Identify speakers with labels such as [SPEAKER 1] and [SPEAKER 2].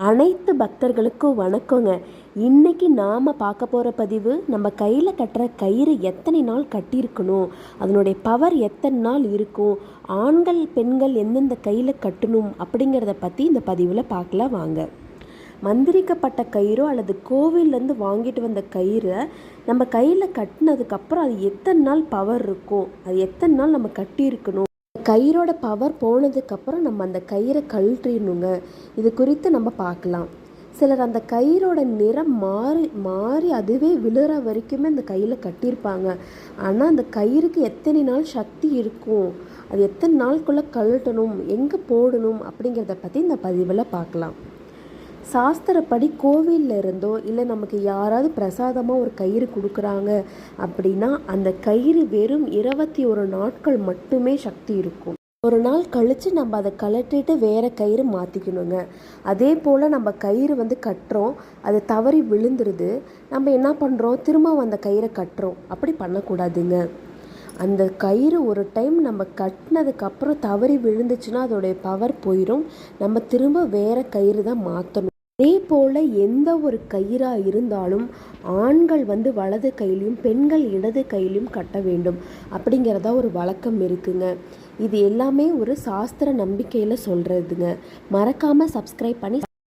[SPEAKER 1] அனைத்து பக்தர்களுக்கும் வணக்கங்க. இன்னைக்கு நாம் பார்க்க போகிற பதிவு நம்ம கையில் கட்டுற கயிறு எத்தனை நாள் கட்டியிருக்கணும் அதனுடைய பவர் எத்தனை நாள் இருக்கும் ஆண்கள் பெண்கள் எந்தெந்த கையில் கட்டணும் அப்படிங்கிறத பற்றி இந்த பதிவில் பார்க்கலாம் வாங்க. மந்திரிக்கப்பட்ட கயிறோ அல்லது கோவில்லேருந்து வாங்கிட்டு வந்த கயிறை நம்ம கையில் கட்டினதுக்கப்புறம் அது எத்தனை நாள் பவர் இருக்கும் அது எத்தனை நாள் நம்ம கட்டியிருக்கணும்? கயிறோட பவர் போனதுக்கப்புறம் நம்ம அந்த கயிறை கழற்றிடணுங்க. இது குறித்து நம்ம பார்க்கலாம். சிலர் அந்த கயிறோட நிறம் மாறி மாறி அதுவே விழுற வரைக்குமே அந்த கையில் கட்டியிருப்பாங்க. ஆனால் அந்த கயிறுக்கு எத்தனை நாள் சக்தி இருக்கும்? அது எத்தனை நாளுக்குள்ளே கழட்டணும்? எங்கே போடணும்? அப்படிங்கிறத பற்றி இந்த பதிவில் பார்க்கலாம். சாஸ்திரப்படி கோவிலில் இருந்தோ இல்லை நமக்கு யாராவது பிரசாதமாக ஒரு கயிறு கொடுக்குறாங்க அப்படின்னா அந்த கயிறு வெறும் இருபத்தி ஒரு நாட்கள் மட்டுமே சக்தி இருக்கும். ஒரு நாள் கழித்து நம்ம அதை கலட்டிட்டு வேறு கயிறு மாற்றிக்கணுங்க அதே போல் நம்ம கயிறு வந்து கட்டுறோம் அது தவறி விழுந்துருது. நம்ம என்ன பண்ணுறோம் திரும்ப அந்த கயிறை கட்டுறோம். அப்படி பண்ணக்கூடாதுங்க. அந்த கயிறு ஒரு டைம் நம்ம கட்டினதுக்கப்புறம் தவறி விழுந்துச்சுன்னா அதோடைய பவர் போயிடும் நம்ம திரும்ப வேறு கயிறு தான் மாற்றணும் அதே போல் எந்த ஒரு கயிறாக இருந்தாலும் ஆண்கள் வந்து வலது கையிலையும் பெண்கள் இடது கையிலையும் கட்ட வேண்டும். அப்படிங்கிறதா ஒரு வழக்கம் இருக்குங்க. இது எல்லாமே ஒரு சாஸ்திர நம்பிக்கையில் சொல்கிறதுங்க மறக்காமல் சப்ஸ்கிரைப் பண்ணி